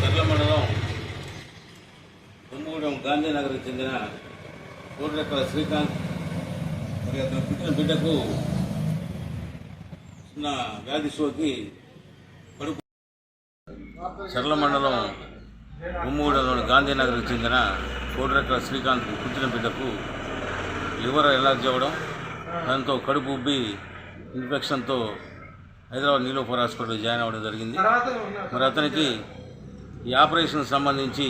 చర్ల మండలం గాంధీనగర్కి చెందిన కోటిరెక్కల శ్రీకాంత్ మరి అతను పుట్టిన బిడ్డకు చిన్న వ్యాధి సోకి కడుపు చర్ల మండలం తుమ్మగూడెంలోని గాంధీనగర్కి చెందిన కోడిరెక్కల శ్రీకాంత్ పుట్టిన బిడ్డకు లివర్ ఎలర్జీ అవ్వడం దాంతో కడుపు ఉబ్బి ఇన్ఫెక్షన్తో హైదరాబాద్ నీలోఫర్ హాస్పిటల్ జాయిన్ అవ్వడం జరిగింది. మరి అతనికి ఈ ఆపరేషన్ సంబంధించి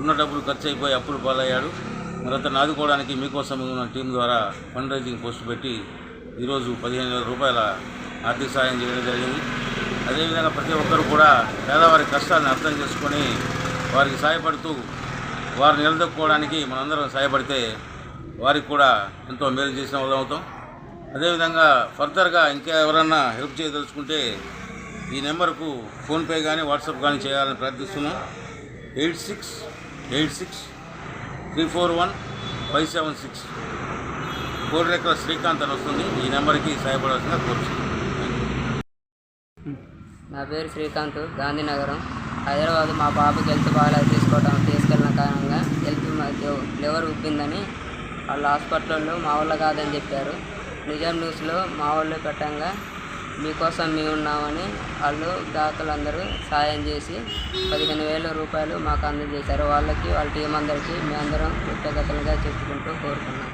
ఉన్న డబ్బులు ఖర్చు అయిపోయి అప్పులు పాలయ్యాడు. మరి అతను ఆదుకోవడానికి మీకోసం ఉన్న టీం ద్వారా ఫండ్ రైజింగ్ పోస్ట్ పెట్టి ఈరోజు పదిహేను వేల రూపాయల ఆర్థిక సాయం చేయడం జరిగింది. అదేవిధంగా ప్రతి ఒక్కరు కూడా పేదవారి కష్టాలను అర్థం చేసుకొని వారికి సహాయపడుతూ వారు నిలదొక్కుకోవడానికి మనందరం సహాయపడితే వారికి కూడా ఎంతో మేలు చేసిన వాళ్ళు అవుతాం. అదేవిధంగా ఫర్దర్గా ఇంకా ఎవరన్నా హెల్ప్ చేయదలుచుకుంటే ఈ నెంబర్కు ఫోన్పే కానీ వాట్సాప్ కానీ చేయాలని ప్రార్థిస్తున్నాం. Eight six eight six three four one five seven six. Kodirekkala Srikanth అని వస్తుంది. ఈ నెంబర్కి సహాయపడాల్సిందిగా కోరుతున్నాం నా పేరు శ్రీకాంత్ గాంధీనగరం హైదరాబాద్ మా పాపకి హెల్త్ బాగాలేదు తీసుకోవడం తీసుకెళ్ళిన కారణంగా హెల్త్ లివర్ ఉబ్బిందని వాళ్ళు హాస్పిటల్లో మా వాళ్ళు కాదని చెప్పారు. నిజాం న్యూస్లో మా వాళ్ళు పెట్టంగా మీకోసం మేము ఉన్నామని వాళ్ళు దాతలందరూ సాయం చేసి పదిహేను వేల రూపాయలు మాకు అందజేశారు. వాళ్ళకి వాళ్ళ టీం అందరికీ మేమందరం కృతజ్ఞతలుగా చెప్పుకుంటూ కోరుకున్నాం.